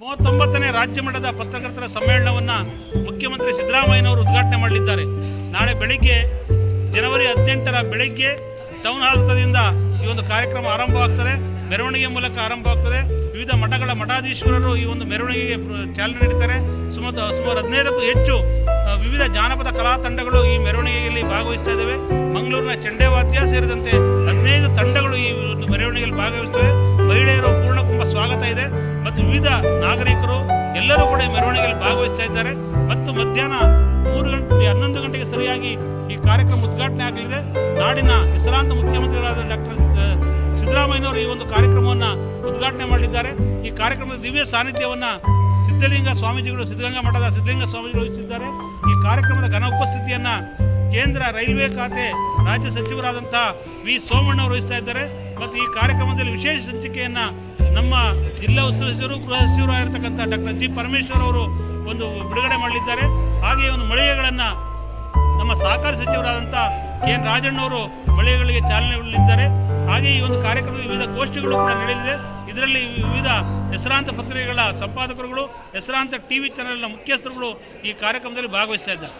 ಮೂವತ್ತೊಂಬತ್ತನೇ ರಾಜ್ಯ ಮಟ್ಟದ ಪತ್ರಕರ್ತರ ಸಮ್ಮೇಳನವನ್ನು ಮುಖ್ಯಮಂತ್ರಿ ಸಿದ್ದರಾಮಯ್ಯನವರು ಉದ್ಘಾಟನೆ ಮಾಡಲಿದ್ದಾರೆ. ನಾಳೆ ಬೆಳಿಗ್ಗೆ, ಜನವರಿ ಹದಿನೆಂಟರ ಬೆಳಿಗ್ಗೆ ಟೌನ್ ಹಾಲ್ ವೃತ್ತದಿಂದ ಈ ಒಂದು ಕಾರ್ಯಕ್ರಮ ಆರಂಭವಾಗ್ತದೆ. ಮೆರವಣಿಗೆ ಮೂಲಕ ಆರಂಭವಾಗ್ತದೆ. ವಿವಿಧ ಮಠಗಳ ಮಠಾಧೀಶ್ವರರು ಈ ಒಂದು ಮೆರವಣಿಗೆಗೆ ಚಾಲನೆ ನೀಡುತ್ತಾರೆ ಸುಮಾರು ಸುಮಾರು ಹದಿನೈದಕ್ಕೂ ಹೆಚ್ಚು ವಿವಿಧ ಜಾನಪದ ಕಲಾ ತಂಡಗಳು ಈ ಮೆರವಣಿಗೆಯಲ್ಲಿ ಭಾಗವಹಿಸ್ತಾ ಇದ್ದಾವೆ. ಮಂಗಳೂರಿನ ಚಂಡೇವಾದ್ಯ ಸೇರಿದಂತೆ ಹದಿನೈದು ತಂಡಗಳು ಈ ಈ ಮೆರವಣಿಗೆಯಲ್ಲಿ ಭಾಗವಹಿಸ್ತಾ ಇದ್ದಾರೆ. ಮತ್ತು ಮಧ್ಯಾಹ್ನ ಮೂರು ಗಂಟೆ, ಹನ್ನೊಂದು ಗಂಟೆಗೆ ಸರಿಯಾಗಿ ಈ ಕಾರ್ಯಕ್ರಮ ಉದ್ಘಾಟನೆ ಆಗಲಿದೆ. ನಾಡಿನ ಹೆಸರಾಂತ ಮುಖ್ಯಮಂತ್ರಿಗಳಾದ ಡಾಕ್ಟರ್ ಸಿದ್ದರಾಮಯ್ಯನವರು ಈ ಒಂದು ಕಾರ್ಯಕ್ರಮವನ್ನು ಉದ್ಘಾಟನೆ ಮಾಡಿದ್ದಾರೆ ಈ ಕಾರ್ಯಕ್ರಮದ ದಿವ್ಯ ಸಾನ್ನಿಧ್ಯವನ್ನು ಸಿದ್ಧಲಿಂಗ ಸ್ವಾಮೀಜಿಗಳು, ಸಿದ್ಧಗಂಗಾ ಮಠದ ಸಿದ್ಧಲಿಂಗ ಸ್ವಾಮೀಜಿಗಳು ವಹಿಸಿದ್ದಾರೆ. ಈ ಕಾರ್ಯಕ್ರಮದ ಘನ ಉಪಸ್ಥಿತಿಯನ್ನು ಕೇಂದ್ರ ರೈಲ್ವೆ ಖಾತೆ ರಾಜ್ಯ ಸಚಿವರಾದಂಥ ವಿ ಸೋಮಣ್ಣ ಅವರು ವಹಿಸ್ತಾ ಇದ್ದಾರೆ. ಮತ್ತು ಈ ಕಾರ್ಯಕ್ರಮದಲ್ಲಿ ವಿಶೇಷ ಸಂಚಿಕೆಯನ್ನ ನಮ್ಮ ಜಿಲ್ಲಾ ಉಸ್ತುವಾರಿ ಸಚಿವರು, ಗೃಹ ಸಚಿವರು ಆಗಿರ್ತಕ್ಕಂಥ ಡಾಕ್ಟರ್ ಜಿ ಪರಮೇಶ್ವರ್ ಅವರು ಒಂದು ಬಿಡುಗಡೆ ಮಾಡಲಿದ್ದಾರೆ. ಹಾಗೆಯೇ ಒಂದು ಮಳಿಗೆಗಳನ್ನು ನಮ್ಮ ಸಹಕಾರ ಸಚಿವರಾದಂಥ ಕೆ ಎನ್ ರಾಜಣ್ಣವರು ಮಳಿಗೆಗಳಿಗೆ ಚಾಲನೆ ನೀಡಲಿದ್ದಾರೆ ಹಾಗೆ ಈ ಒಂದು ಕಾರ್ಯಕ್ರಮದ ವಿವಿಧ ಗೋಷ್ಠಿಗಳು ಕೂಡ ನಡೆಯಲಿದೆ. ಇದರಲ್ಲಿ ವಿವಿಧ ಹೆಸರಾಂತ ಪತ್ರಿಕೆಗಳ ಸಂಪಾದಕರುಗಳು, ಹೆಸರಾಂತ ಟಿವಿ ಚಾನೆಲ್ನ ಮುಖ್ಯಸ್ಥರುಗಳು ಈ ಕಾರ್ಯಕ್ರಮದಲ್ಲಿ ಭಾಗವಹಿಸ್ತಾ